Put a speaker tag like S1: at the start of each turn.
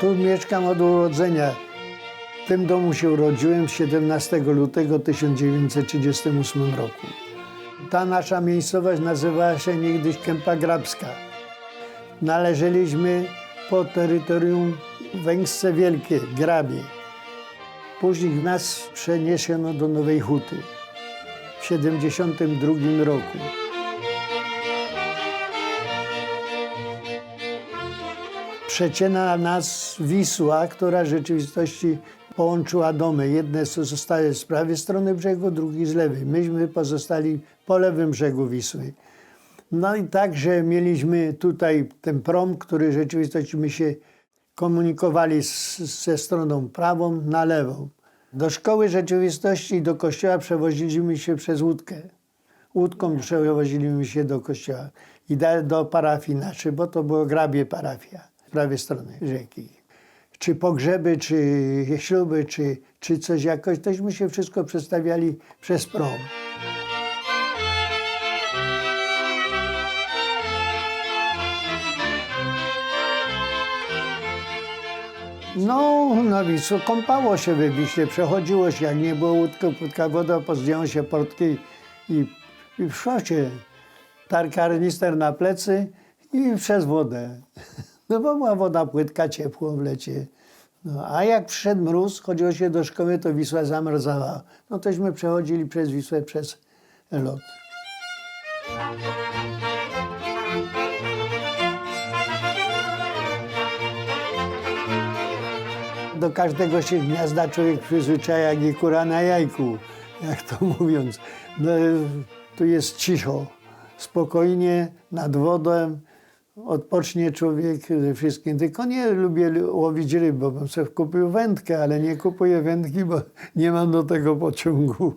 S1: Tu mieszkam od urodzenia. W tym domu się urodziłem 17 lutego 1938 roku. Ta nasza miejscowość nazywała się niegdyś Kępa Grabska. Należeliśmy po terytorium Węgrzce Wielkie, Grabie. Później nas przeniesiono do Nowej Huty w 1972 roku. Przeciena nas Wisła, która w rzeczywistości połączyła domy. Jedne zostały z prawej strony brzegu, drugie z lewej. Myśmy pozostali po lewym brzegu Wisły. No i także mieliśmy tutaj ten prom, który w rzeczywistości my się komunikowali z, ze stroną prawą na lewą. Do szkoły rzeczywistości i do kościoła przewoziliśmy się przez łódkę. Łódką przewoziliśmy się do kościoła i do parafii naszej, bo to było grabie parafia prawej strony rzeki. Czy pogrzeby, czy śluby, czy, czy coś jakoś, tośmy się wszystko przedstawiali przez prom. No, na Wisłu kąpało się we Wiśle, przechodziło się, jak nie było łódka, płytka woda, pozdjęło się portki i, i szło się. Tar karnister na plecy i przez wodę. No bo była woda płytka, ciepło w lecie. No, a jak przyszedł mróz, chodziło się do szkoły, to Wisła zamrzała. No tośmy przechodzili przez Wisłę przez lot. Do każdego się gniazda człowiek przyzwyczaja, jak i kura na jajku, jak to mówiąc. No, tu jest cicho, spokojnie, nad wodą, odpocznie człowiek ze wszystkim. Tylko nie lubię łowić ryb, bo bym sobie kupił wędkę, ale nie kupuję wędki, bo nie mam do tego pociągu.